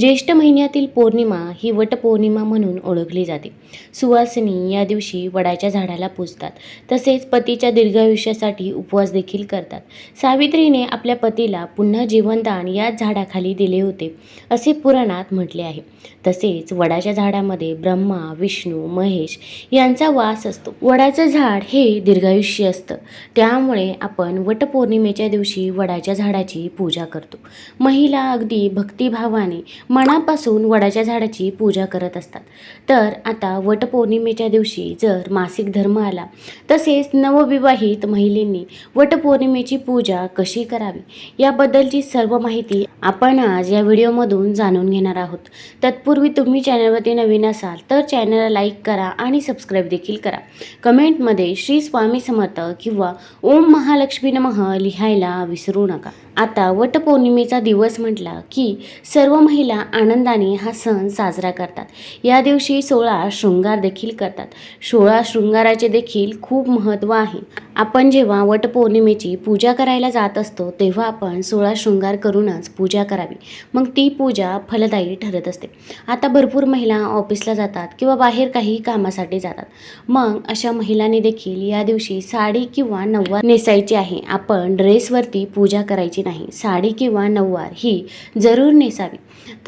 ज्येष्ठ महिन्यातील पौर्णिमा ही वटपौर्णिमा म्हणून ओळखली जाते. सुवासिनी या दिवशी वडाच्या झाडाला पूजतात. तसेच पतीच्या दीर्घायुष्यासाठी उपवास देखील करतात. सावित्रीने आपल्या पतीला पुन्हा जीवनदान याच झाडाखाली दिले होते असे पुराणात म्हटले आहे. तसेच वडाच्या झाडामध्ये ब्रह्मा विष्णू महेश यांचा वास असतो. वडाचं झाड हे दीर्घायुष्य असतं. त्यामुळे आपण वटपौर्णिमेच्या दिवशी वडाच्या झाडाची पूजा करतो. महिला अगदी भक्तिभावाने मनापासून वडाच्या झाडाची पूजा करत असतात. तर आता वटपौर्णिमेच्या दिवशी जर मासिक धर्म आला तसेच नवविवाहित महिलेंनी वटपौर्णिमेची पूजा कशी करावी? याबद्दलची सर्व माहिती आपण आज या व्हिडिओमधून जाणून घेणार आहोत. तत्पूर्वी तुम्ही चॅनलवरती नवीन असाल तर चॅनलला लाईक करा आणि सबस्क्राईब देखील करा. कमेंटमध्ये श्री स्वामी समर्थ किंवा ओम महालक्ष्मी नमः लिहायला विसरू नका. आता वटपौर्णिमेचा दिवस म्हटला की सर्व महिला आनंदाने हा सण साजरा करतात. या दिवशी सोळा शृंगार देखील करतात. सोळा शृंगाराचे देखील खूप महत्त्व आहे. आपण जेव्हा वटपौर्णिमेची पूजा करायला जात असतो तेव्हा आपण सोळा शृंगार करूनच पूजा पूजा करावी. मग ती पूजा फलदायी ठरत असते. आता भरपूर महिला ऑफिसला जातात किंवा बाहेर काही कामासाठी जातात. मग अशा महिलांनी देखील या दिवशी साडी किंवा नऊवार नेसायची आहे. आपण ड्रेसवरती पूजा करायची नाही. साडी किंवा नऊवार ही जरूर नेसावी.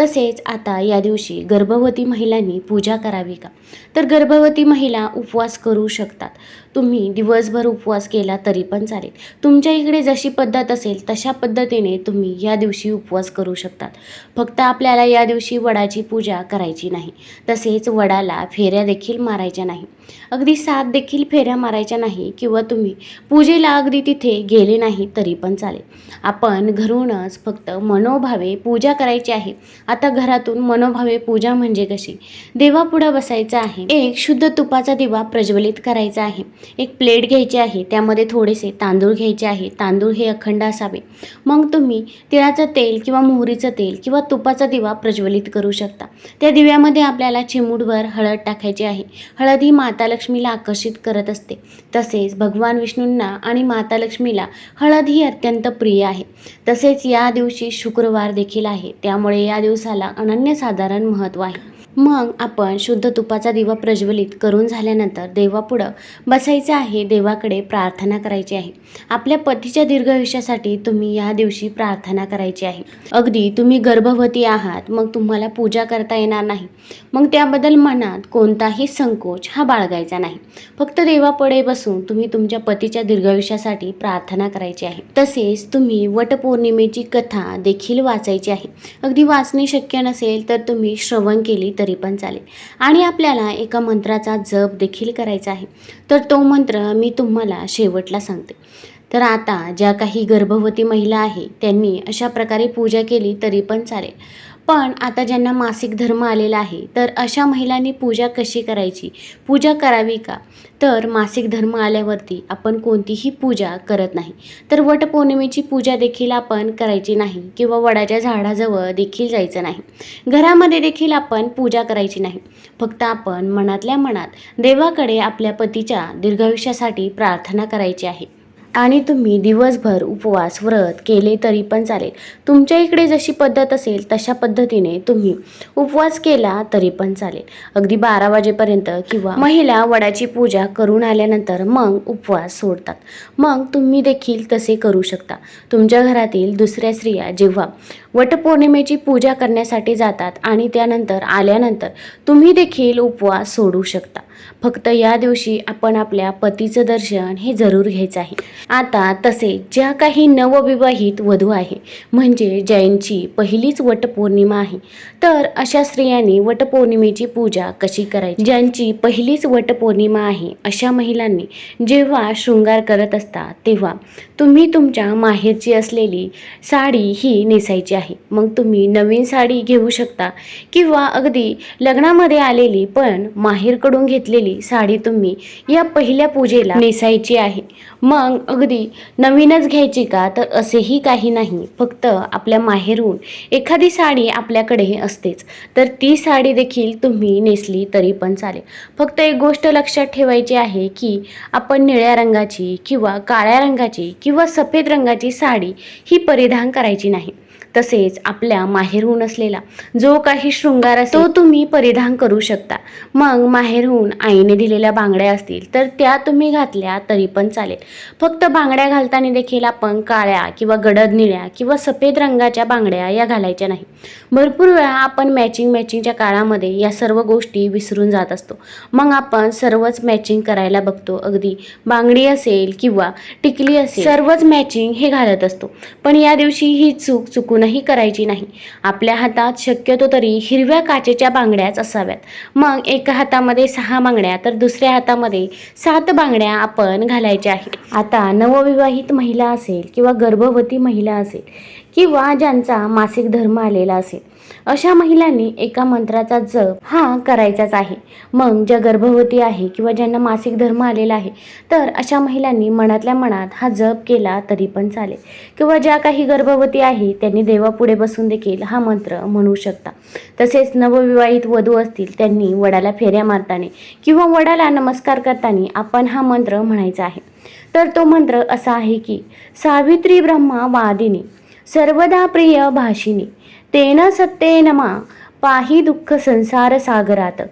तसेच आता या दिवशी गर्भवती महिलांनी पूजा करावी का? तर गर्भवती महिला उपवास करू शकतात. तुम्ही दिवसभर उपवास केला तरी पण चालेल. तुमच्या इकडे जशी पद्धत असेल तशा पद्धतीने तुम्ही या दिवशी उपवास उपवास करू शकतात. फक्त आपल्याला या दिवशी वडाची पूजा करायची नाही. तसेच वडाला फेऱ्या देखील मारायच्या नाही. अगदी सात देखील फेऱ्या मारायच्या नाही किंवा तुम्ही पूजेला अगदी तिथे गेले नाही तरी पण चालेल. आपण घरूनच फक्त मनोभावे पूजा करायची आहे. आता घरातून मनोभावे पूजा म्हणजे कशी? देवापुढं बसायचं आहे. एक शुद्ध तुपाचा दिवा प्रज्वलित करायचा आहे. एक प्लेट घ्यायची आहे. त्यामध्ये थोडेसे तांदूळ घ्यायचे आहे. तांदूळ हे अखंड असावे. मग तुम्ही तिळाचं तेल किंवा मोहरीचं तेल किंवा तुपाचा दिवा प्रज्वलित करू शकता. त्या दिव्यामध्ये आपल्याला चिमूटभर हळद टाकायची आहे. हळद ही माता लक्ष्मीला आकर्षित करत असते. तसेच भगवान विष्णूंना आणि माता लक्ष्मीला हळद ही अत्यंत प्रिय आहे. तसेच या दिवशी शुक्रवार देखील आहे. त्यामुळे या दिवसाला अनन्यसाधारण महत्त्व आहे. मग आपण शुद्ध तुपाचा दिवा प्रज्वलित करून झाल्यानंतर देवापुढं बसायचं आहे देवाकडे प्रार्थना करायची आहे. आपल्या पतीच्या दीर्घायुष्यासाठी तुम्ही या दिवशी प्रार्थना करायची आहे. अगदी तुम्ही गर्भवती आहात मग तुम्हाला पूजा करता येणार नाही. मग त्याबद्दल मनात कोणताही संकोच हा बाळगायचा नाही. फक्त देवापुढे बसून तुम्ही तुमच्या पतीच्या दीर्घायुष्यासाठी प्रार्थना करायची आहे. तसेच तुम्ही वटपौर्णिमेची कथा देखील वाचायची आहे. अगदी वाचणे शक्य नसेल तर तुम्ही श्रवण केली तर तरी पण चालेल. आणि आपल्याला एका मंत्राचा जप देखील करायचा आहे. तर तो मंत्र मी तुम्हाला शेवटला सांगते. तर आता ज्या काही गर्भवती महिला आहे त्यांनी अशा प्रकारे पूजा केली तरी पण चालेल. पण आता ज्यांना मासिक धर्म आलेला आहे तर अशा महिलांनी पूजा कशी करायची? पूजा करावी का? तर मासिक धर्म आल्यावरती आपण कोणतीही पूजा करत नाही. तर वटपौर्णिमेची पूजा देखील आपण करायची नाही किंवा वडाच्या झाडाजवळ देखील जायचं नाही. घरामध्ये देखील आपण पूजा करायची नाही. फक्त आपण मनातल्या मनात देवाकडे आपल्या पतीच्या दीर्घायुष्यासाठी प्रार्थना करायची आहे. आणि तुम्ही दिवसभर उपवास व्रत केले तरी पण चालेल. तुमच्या इकडे जशी पद्धत असेल तशा पद्धतीने तुम्ही उपवास केला तरी पण चालेल. अगदी बारा वाजेपर्यंत किंवा महिला वडाची पूजा करून आल्यानंतर मग उपवास सोडतात. मग तुम्ही देखील तसे करू शकता. तुमच्या घरातील दुसऱ्या स्त्रिया जेव्हा वटपौर्णिमेची पूजा करण्यासाठी जातात आणि त्यानंतर आल्यानंतर तुम्ही देखील उपवास सोडू शकता. फक्त या दिवशी आपण आपल्या पतीचं दर्शन हे जरूर घ्यायचं आहे. आता तसे ज्या काही नवविवाहित वधू आहे म्हणजे जैनची पहिलीच वटपौर्णिमा आहे तर अशा स्त्रियांनी वटपौर्णिमेची पूजा कशी करायची? ज्यांची पहिलीच वटपौर्णिमा आहे अशा महिलांनी जेव्हा शृंगार करत असता तेव्हा तुम्ही तुमच्या माहेरची असलेली साडी ही नेसायची आहे. मग तुम्ही नवीन साडी घेऊ शकता किंवा अगदी लग्नामध्ये आलेली पण माहेरकडून घेतली घेतलेली साडी तुम्ही या पहिल्या पूजेला नेसायची आहे. मग अगदी नवीनच घ्यायची का? तर असेही काही नाही. फक्त आपल्या माहेरून एखादी साडी आपल्याकडे असतेच. तर ती साडी देखील तुम्ही नेसली तरी पण चालेल. फक्त एक गोष्ट लक्षात ठेवायची आहे की आपण निळ्या रंगाची किंवा काळ्या रंगाची किंवा सफेद रंगाची साडी ही परिधान करायची नाही. तसेच आपल्या माहेरहून असलेला जो काही शृंगार असतो तो तुम्ही परिधान करू शकता. मग माहेरहून आईने दिलेल्या बांगड्या असतील तर त्या तुम्ही घातल्या तरी पण चालेल. फक्त बांगड्या घालताना देखील आपण काळ्या किंवा गडद निळ्या किंवा सफेद रंगाच्या बांगड्या या घालायच्या नाही. भरपूर वेळा आपण मॅचिंग मॅचिंगच्या काळामध्ये या सर्व गोष्टी विसरून जात असतो. मग आपण सर्वच मॅचिंग करायला बघतो. अगदी बांगडी असेल किंवा टिकली असेल सर्वच मॅचिंग हे घालत असतो. पण या दिवशी ही चूक चुकून चुकूनही करायची नाही. आपल्या हातात शक्यतो तरी हिरव्या काचेच्या बांगड्याच असाव्यात. मग एका हातामध्ये सहा बांगड्या तर दुसऱ्या हातामध्ये सात बांगड्या आपण घालायच्या आहेत. आता नवविवाहित महिला असेल किंवा गर्भवती महिला असेल किंवा ज्यांचा मासिक धर्म आलेला असेल अशा महिलांनी एका मंत्राचा जप हा करायचाच आहे. मग ज्या गर्भवती आहे किंवा ज्यांना मासिक धर्म आलेला आहे तर अशा महिलांनी मनातल्या मनात हा जप केला तरी पण चालेल. किंवा ज्या काही गर्भवती आहे त्यांनी देवापुढे बसून देखील हा मंत्र म्हणू शकता. तसेच नवविवाहित वधू असतील त्यांनी वडाला फेऱ्या मारताना किंवा वडाला नमस्कार करताना आपण हा मंत्र म्हणायचा आहे. तर तो मंत्र असा आहे की सावित्री ब्रह्मा वादिनी सर्वदा प्रिय भाषिनी तेन सत्ते मा पाही दुःख संसार सागरात.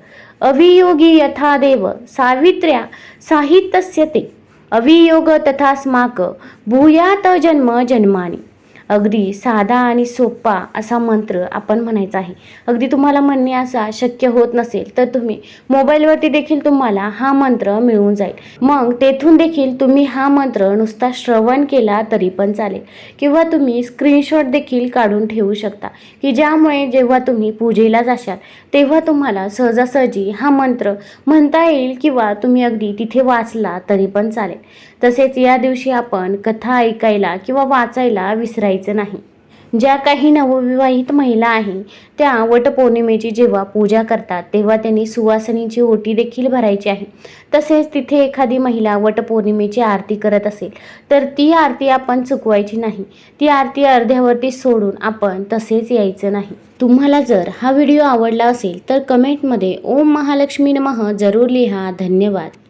अवियोगी यथा देव सावित्र्या साहित्यस्य ते. अवियोग तथास्माक भूयात जन्म जन्मानी. अगदी साधा आणि सोपा असा मंत्र आपण म्हणायचा आहे. अगदी तुम्हाला म्हणणे असा शक्य होत नसेल तर तुम्ही मोबाईलवरती देखील तुम्हाला हा मंत्र मिळून जाईल. मग तेथून देखील तुम्ही हा मंत्र नुसता श्रवण केला तरी पण चालेल. किंवा तुम्ही स्क्रीनशॉट देखील काढून ठेवू शकता की ज्यामुळे जेव्हा तुम्ही पूजेला जाशाल तेव्हा तुम्हाला सहजासहजी हा मंत्र म्हणता येईल किंवा तुम्ही अगदी तिथे वाचला तरी पण चालेल. तसेच या दिवशी आपण कथा ऐकायला किंवा वाचायला विसरायला करायचं नाही. ज्या काही नवविवाहित महिला आहे त्या वटपौर्णिमेची जेव्हा पूजा करतात तेव्हा त्यांनी सुवासनीची ओटी देखील भरायची आहे. तसेच तिथे एखादी महिला वटपौर्णिमेची आरती करत असेल तर ती आरती आपण चुकवायची नाही. ती आरती अर्ध्यावरती सोडून आपण तसेच यायचं नाही. तुम्हाला जर हा व्हिडिओ आवडला असेल तर कमेंटमध्ये ओम महालक्ष्मी नमः जरूर लिहा. धन्यवाद.